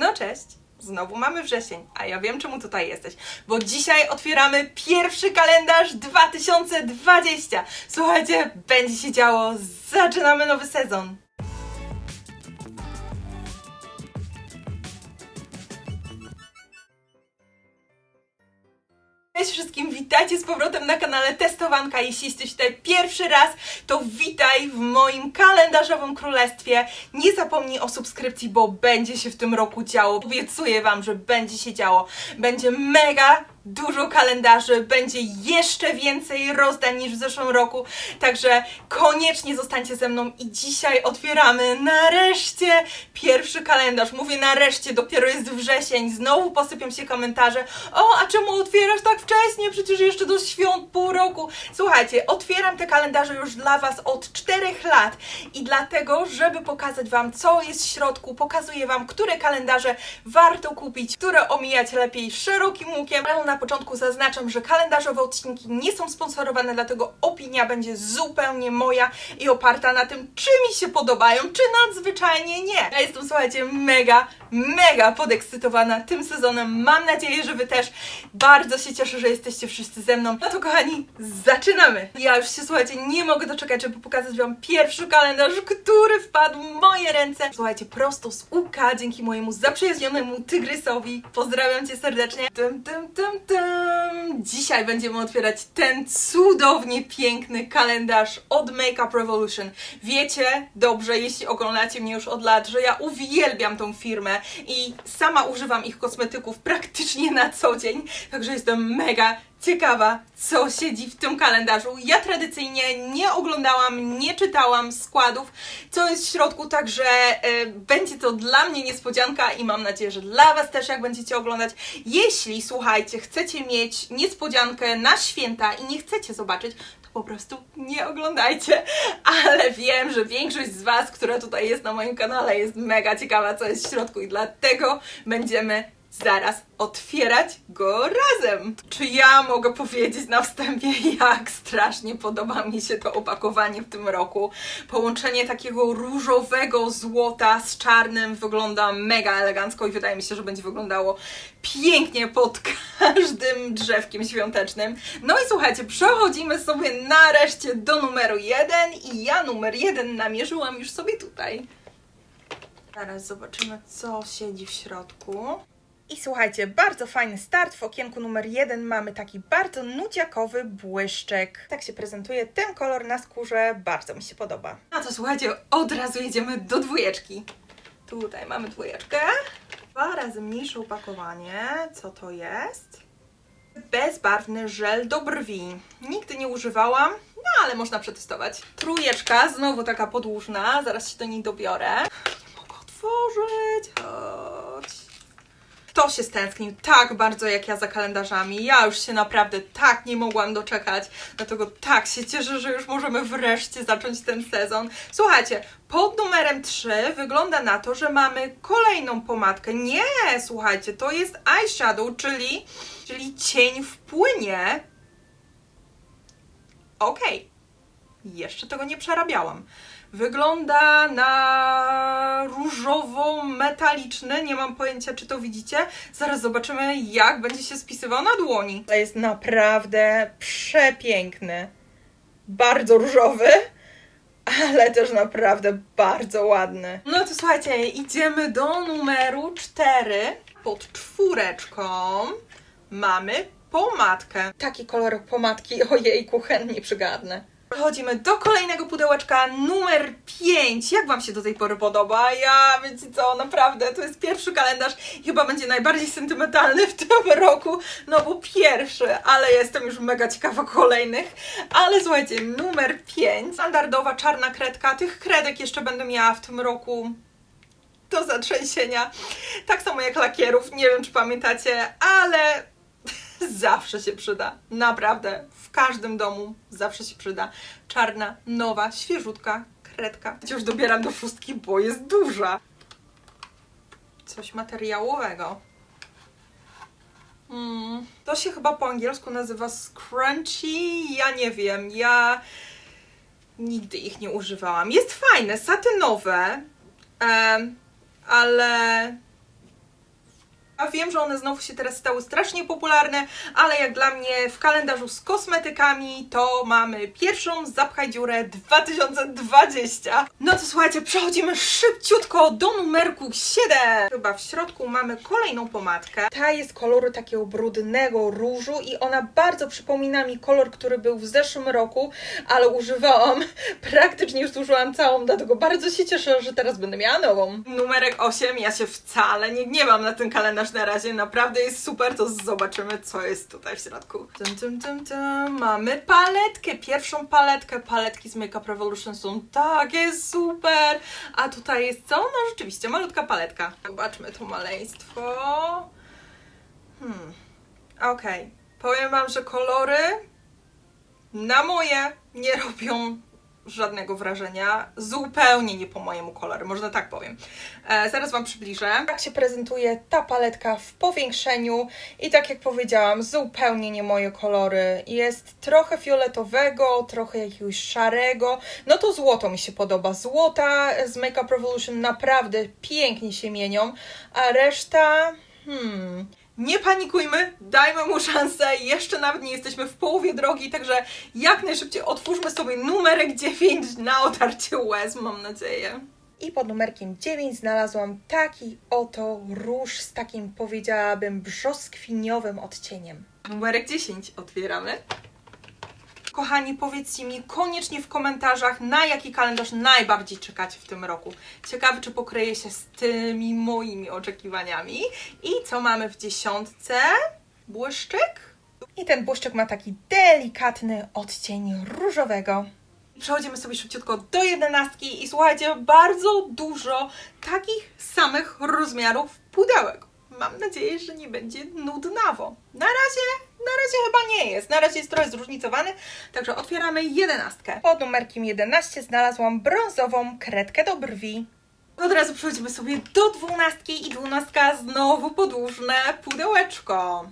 No cześć! Znowu mamy wrzesień, a ja wiem czemu tutaj jesteś, bo dzisiaj otwieramy pierwszy kalendarz 2020. Słuchajcie, będzie się działo, zaczynamy nowy sezon. Cześć wszystkim, witajcie z powrotem na kanale Testowanka. Jeśli jesteś tutaj pierwszy raz, to witaj w moim kalendarzowym królestwie. Nie zapomnij o subskrypcji, bo będzie się w tym roku działo. Obiecuję Wam, że będzie się działo. Będzie mega dużo kalendarzy, będzie jeszcze więcej rozdań niż w zeszłym roku, także koniecznie zostańcie ze mną i dzisiaj otwieramy nareszcie pierwszy kalendarz. Mówię nareszcie, dopiero jest wrzesień, znowu posypią się komentarze. O, a czemu otwierasz tak wcześnie? Przecież jeszcze do świąt pół roku. Słuchajcie, otwieram te kalendarze już dla Was od 4 lat i dlatego, żeby pokazać Wam, co jest w środku, pokazuję Wam, które kalendarze warto kupić, które omijać lepiej szerokim łukiem. Ale na początku zaznaczam, że kalendarzowe odcinki nie są sponsorowane, dlatego opinia będzie zupełnie moja i oparta na tym, czy mi się podobają, czy nadzwyczajnie nie. Ja jestem, słuchajcie, mega, mega podekscytowana tym sezonem. Mam nadzieję, że Wy też. Bardzo się cieszę, że jesteście wszyscy ze mną. No to kochani, zaczynamy! Ja już się, słuchajcie, nie mogę doczekać, żeby pokazać Wam pierwszy kalendarz, który wpadł w moje ręce. Słuchajcie, prosto z UK, dzięki mojemu zaprzyjaźnionemu tygrysowi. Pozdrawiam Cię serdecznie. Tum, tum, tum. Dzisiaj będziemy otwierać ten cudownie piękny kalendarz od Makeup Revolution. Wiecie dobrze, jeśli oglądacie mnie już od lat, że ja uwielbiam tą firmę i sama używam ich kosmetyków praktycznie na co dzień, także jestem mega ciekawa, co siedzi w tym kalendarzu. Ja tradycyjnie nie oglądałam, nie czytałam składów, co jest w środku, także e, będzie to dla mnie niespodzianka i mam nadzieję, że dla Was też, jak będziecie oglądać. Jeśli, słuchajcie, chcecie mieć niespodziankę na święta i nie chcecie zobaczyć, po prostu nie oglądajcie, ale wiem, że większość z Was, która tutaj jest na moim kanale, jest mega ciekawa, co jest w środku i dlatego będziemy zaraz otwierać go razem. Czy ja mogę powiedzieć na wstępie, jak strasznie podoba mi się to opakowanie w tym roku? Połączenie takiego różowego złota z czarnym wygląda mega elegancko i wydaje mi się, że będzie wyglądało pięknie pod każdym drzewkiem świątecznym. No i słuchajcie, przechodzimy sobie nareszcie do numeru jeden i ja numer jeden namierzyłam już sobie tutaj. Zaraz zobaczymy, co siedzi w środku. I słuchajcie, bardzo fajny start. W okienku numer jeden mamy taki bardzo nudziakowy błyszczek. Tak się prezentuje ten kolor na skórze, bardzo mi się podoba. No to słuchajcie, od razu jedziemy do dwójeczki. Tutaj mamy dwójeczkę. Dwa razy mniejsze opakowanie. Co to jest? Bezbarwny żel do brwi. Nigdy nie używałam, no ale można przetestować. Trójeczka, znowu taka podłużna, zaraz się do niej dobiorę. Nie mogę otworzyć. Kto się stęsknił tak bardzo jak ja za kalendarzami? Ja już się naprawdę tak nie mogłam doczekać, dlatego tak się cieszę, że już możemy wreszcie zacząć ten sezon. Słuchajcie, pod numerem 3 wygląda na to, że mamy kolejną pomadkę. Nie, słuchajcie, to jest eyeshadow, czyli, czyli cień w płynie. Okej, jeszcze tego nie przerabiałam. Wygląda na różowo-metaliczny. Nie mam pojęcia, czy to widzicie. Zaraz zobaczymy, jak będzie się spisywał na dłoni. To jest naprawdę przepiękny. Bardzo różowy, ale też naprawdę bardzo ładny. No to słuchajcie, idziemy do numeru 4. Pod czwóreczką mamy pomadkę. Taki kolor pomadki, ojejku, chętnie przygadnę. Przechodzimy do kolejnego pudełeczka, numer 5. Jak Wam się do tej pory podoba? Ja, wiecie co, naprawdę, to jest pierwszy kalendarz i chyba będzie najbardziej sentymentalny w tym roku, no bo pierwszy, ale jestem już mega ciekawa kolejnych. Ale słuchajcie, numer 5, standardowa czarna kredka, tych kredek jeszcze będę miała w tym roku do zatrzęsienia. Tak samo jak lakierów, nie wiem czy pamiętacie, ale zawsze się przyda. Naprawdę. Każdym domu zawsze się przyda. Czarna, nowa, świeżutka kredka. Już dobieram do szóstki, bo jest duża. Coś materiałowego. Mm, to się chyba po angielsku nazywa scrunchy. Ja nie wiem. Ja nigdy ich nie używałam. Jest fajne, satynowe, ale A wiem, że one znowu się teraz stały strasznie popularne, ale jak dla mnie w kalendarzu z kosmetykami to mamy pierwszą Zapchaj Dziurę 2020. No to słuchajcie, przechodzimy szybciutko do numerku 7. Chyba w środku mamy kolejną pomadkę. Ta jest koloru takiego brudnego różu i ona bardzo przypomina mi kolor, który był w zeszłym roku, ale używałam, praktycznie już zużyłam całą, dlatego bardzo się cieszę, że teraz będę miała nową. Numerek 8, ja się wcale nie gniewam na ten kalendarz na razie, naprawdę jest super, to zobaczymy, co jest tutaj w środku. Tum, tum, tum, tum. Mamy paletkę, pierwszą paletkę, paletki z Makeup Revolution są takie super, a tutaj jest co? No rzeczywiście, malutka paletka. Zobaczmy to maleństwo. Hmm, okej. Powiem Wam, że kolory na moje nie robią żadnego wrażenia. Zupełnie nie po mojemu koloru, można tak powiem. E, zaraz Wam przybliżę. Tak się prezentuje ta paletka w powiększeniu i tak jak powiedziałam, zupełnie nie moje kolory. Jest trochę fioletowego, trochę jakiegoś szarego. No to złoto mi się podoba. Złota z Makeup Revolution naprawdę pięknie się mienią, a reszta... Hmm... Nie panikujmy, dajmy mu szansę. Jeszcze nawet nie jesteśmy w połowie drogi, także jak najszybciej otwórzmy sobie numerek 9 na otarcie łez, mam nadzieję. I pod numerkiem 9 znalazłam taki oto róż z takim, powiedziałabym, brzoskwiniowym odcieniem. Numerek 10 otwieramy. Kochani, powiedzcie mi koniecznie w komentarzach, na jaki kalendarz najbardziej czekacie w tym roku. Ciekawe, czy pokryje się z tymi moimi oczekiwaniami. I co mamy w dziesiątce? Błyszczyk? I ten błyszczyk ma taki delikatny odcień różowego. Przechodzimy sobie szybciutko do jedenastki i słuchajcie, bardzo dużo takich samych rozmiarów pudełek. Mam nadzieję, że nie będzie nudnawo. Na razie, na razie chyba nie jest. Na razie jest trochę zróżnicowany, także otwieramy jedenastkę. Pod numerkiem 11 znalazłam brązową kredkę do brwi. Od razu przechodzimy sobie do dwunastki i dwunastka znowu podłużne pudełeczko.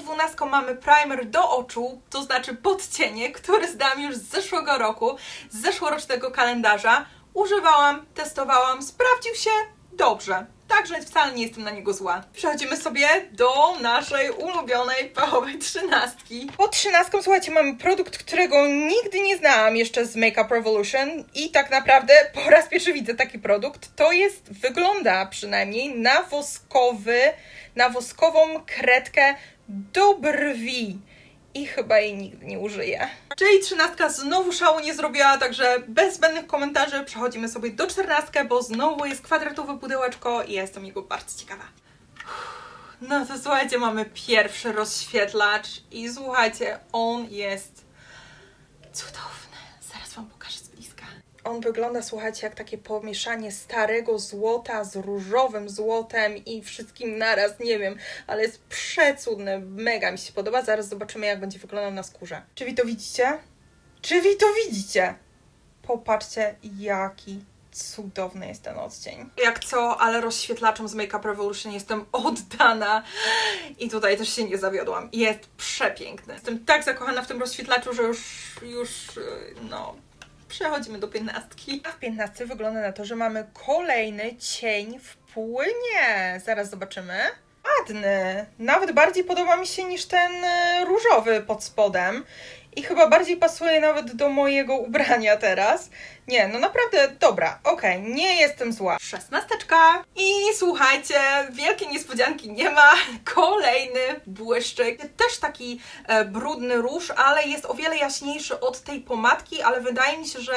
Dwunastką mamy primer do oczu, to znaczy podcienie, który zdałam już z zeszłego roku, z zeszłorocznego kalendarza. Używałam, testowałam, sprawdził się dobrze. Także wcale nie jestem na niego zła. Przechodzimy sobie do naszej ulubionej pachowej trzynastki. Pod trzynastką, słuchajcie, mamy produkt, którego nigdy nie znałam jeszcze z Makeup Revolution i tak naprawdę po raz pierwszy widzę taki produkt. To jest, wygląda przynajmniej na woskowy, na woskową kredkę do brwi. I chyba jej nigdy nie użyję. Czyli trzynastka znowu szału nie zrobiła, także bez zbędnych komentarzy przechodzimy sobie do czternastkę, bo znowu jest kwadratowe pudełeczko i jestem jego bardzo ciekawa. No to słuchajcie, mamy pierwszy rozświetlacz i słuchajcie, on jest cudowny. Zaraz Wam pokażę. On wygląda, słuchajcie, jak takie pomieszanie starego złota z różowym złotem i wszystkim naraz, nie wiem, ale jest przecudny, mega mi się podoba. Zaraz zobaczymy, jak będzie wyglądał na skórze. Czy wy to widzicie? Czy wy to widzicie? Popatrzcie, jaki cudowny jest ten odcień. Jak co, ale rozświetlaczem z Makeup Revolution jestem oddana i tutaj też się nie zawiodłam. Jest przepiękny. Jestem tak zakochana w tym rozświetlaczu, że już, już, no, przechodzimy do piętnastki. A w piętnastce wygląda na to, że mamy kolejny cień w płynie. Zaraz zobaczymy. Ładny. Nawet bardziej podoba mi się niż ten y, różowy pod spodem. I chyba bardziej pasuje nawet do mojego ubrania teraz. Nie, no naprawdę dobra, okej, nie jestem zła. Szesnasteczka. I słuchajcie, wielkiej niespodzianki nie ma. Kolejny błyszczyk. Też taki e, brudny róż, ale jest o wiele jaśniejszy od tej pomadki, ale wydaje mi się, że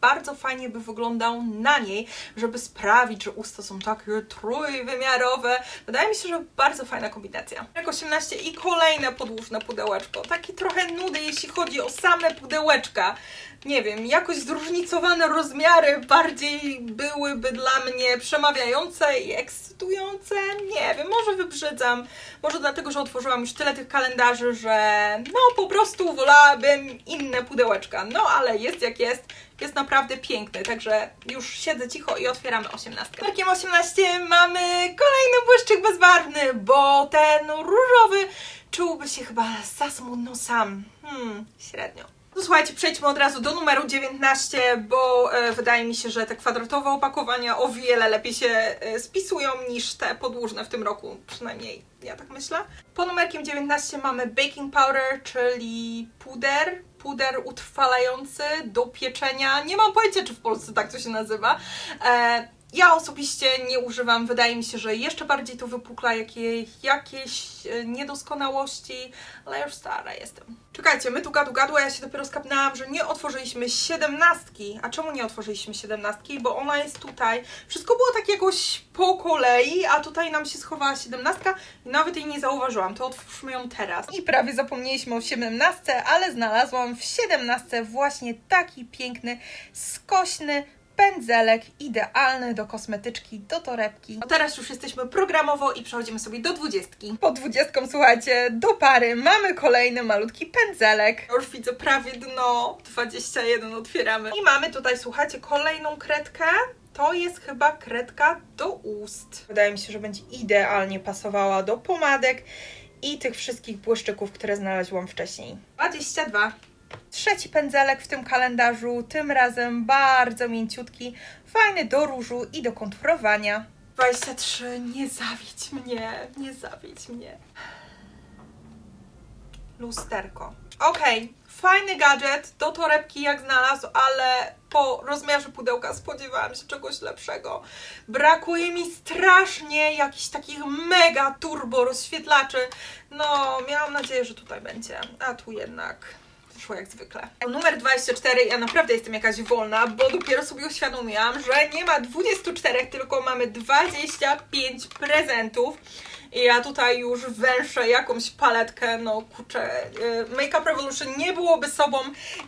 bardzo fajnie by wyglądał na niej, żeby sprawić, że usta są takie trójwymiarowe. Wydaje mi się, że bardzo fajna kombinacja. Jak 18 i kolejne podłużne pudełeczko. Takie trochę nudy, jeśli chodzi o same pudełeczka. Nie wiem, jakoś zróżnicowane rozmiary bardziej byłyby dla mnie przemawiające i ekscytujące. Nie wiem, może wybrzydzam. Może dlatego, że otworzyłam już tyle tych kalendarzy, że no po prostu wolałabym inne pudełeczka. No ale jest jak jest. Jest naprawdę piękny, także już siedzę cicho i otwieramy 18. Numerkiem 18 mamy kolejny błyszczyk bezbarwny, bo ten różowy czułby się chyba za smutno sam. Hmm, średnio. No słuchajcie, przejdźmy od razu do numeru 19, bo e, wydaje mi się, że te kwadratowe opakowania o wiele lepiej się e, spisują niż te podłużne w tym roku, przynajmniej ja tak myślę. Po numerkiem 19 mamy baking powder, czyli puder, puder utrwalający do pieczenia. Nie mam pojęcia, czy w Polsce tak to się nazywa. E, ja osobiście nie używam, wydaje mi się, że jeszcze bardziej to wypukla jakieś, jakieś e, niedoskonałości, ale już stara jestem. Czekajcie, my tu gadu gadu, a ja się dopiero skapnęłam, że nie otworzyliśmy siedemnastki. A czemu nie otworzyliśmy siedemnastki? Bo ona jest tutaj. Wszystko było tak jakoś po kolei, a tutaj nam się schowała siedemnastka i nawet jej nie zauważyłam. To otwórzmy ją teraz. I prawie zapomnieliśmy o siedemnastce, ale znalazłam w siedemnastce właśnie taki piękny, skośny, pędzelek idealny do kosmetyczki, do torebki. No teraz już jesteśmy programowo i przechodzimy sobie do dwudziestki. Po dwudziestką, słuchajcie, do pary mamy kolejny malutki pędzelek. Już widzę prawie dno, 21 otwieramy. I mamy tutaj, słuchajcie, kolejną kredkę. To jest chyba kredka do ust. Wydaje mi się, że będzie idealnie pasowała do pomadek i tych wszystkich błyszczyków, które znalazłam wcześniej. 22. Trzeci pędzelek w tym kalendarzu, tym razem bardzo mięciutki, fajny do różu i do konturowania. 23. Nie zawiedź mnie, nie zawiedź mnie. Lusterko. Okej, fajny gadżet do torebki jak znalazł, ale po rozmiarze pudełka spodziewałam się czegoś lepszego. Brakuje mi strasznie jakichś takich mega turbo rozświetlaczy. No, miałam nadzieję, że tutaj będzie, a tu jednak wyszło jak zwykle. Numer 24, ja naprawdę jestem jakaś wolna, bo dopiero sobie uświadomiłam, że nie ma 24, tylko mamy 25 prezentów. I ja tutaj już węszę jakąś paletkę, no kurczę, y, Makeup Revolution nie byłoby sobą,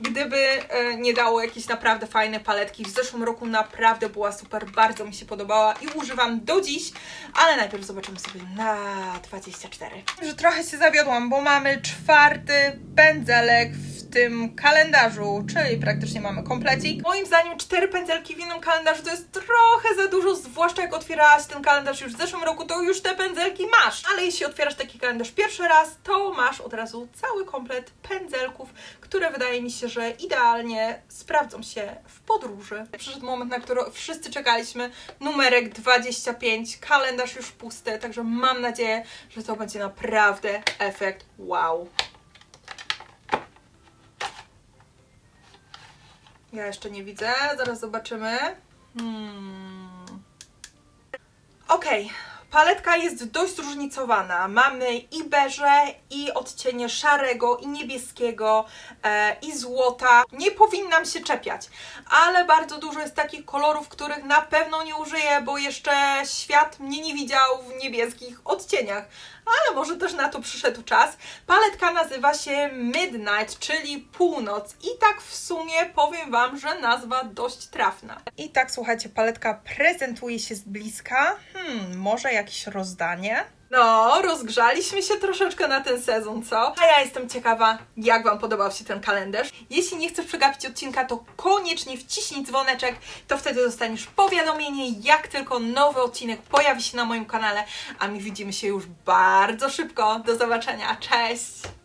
gdyby y, nie dało jakieś naprawdę fajne paletki. W zeszłym roku naprawdę była super, bardzo mi się podobała i używam do dziś, ale najpierw zobaczymy sobie na 24. Że trochę się zawiodłam, bo mamy czwarty pędzelek w tym kalendarzu, czyli praktycznie mamy komplecik. Moim zdaniem cztery pędzelki w jednym kalendarzu to jest trochę za dużo, zwłaszcza jak otwierałaś ten kalendarz już w zeszłym roku, to już te pędzelki masz. Ale jeśli otwierasz taki kalendarz pierwszy raz, to masz od razu cały komplet pędzelków, które wydaje mi się, że idealnie sprawdzą się w podróży. Przyszedł moment, na który wszyscy czekaliśmy. Numerek 25, kalendarz już pusty, także mam nadzieję, że to będzie naprawdę efekt wow. Ja jeszcze nie widzę, zaraz zobaczymy. Hmm. Okej, paletka jest dość zróżnicowana. Mamy i beże, i odcienie szarego, i niebieskiego, e, i złota. Nie powinnam się czepiać, ale bardzo dużo jest takich kolorów, których na pewno nie użyję, bo jeszcze świat mnie nie widział w niebieskich odcieniach. Ale może też na to przyszedł czas. Paletka nazywa się Midnight, czyli północ. I tak w sumie powiem Wam, że nazwa dość trafna. I tak, słuchajcie, paletka prezentuje się z bliska. Hmm, może jakieś rozdanie? No, rozgrzaliśmy się troszeczkę na ten sezon, co? A ja jestem ciekawa, jak Wam podobał się ten kalendarz. Jeśli nie chcesz przegapić odcinka, to koniecznie wciśnij dzwoneczek, to wtedy dostaniesz powiadomienie, jak tylko nowy odcinek pojawi się na moim kanale. A my widzimy się już bardzo szybko. Do zobaczenia, cześć!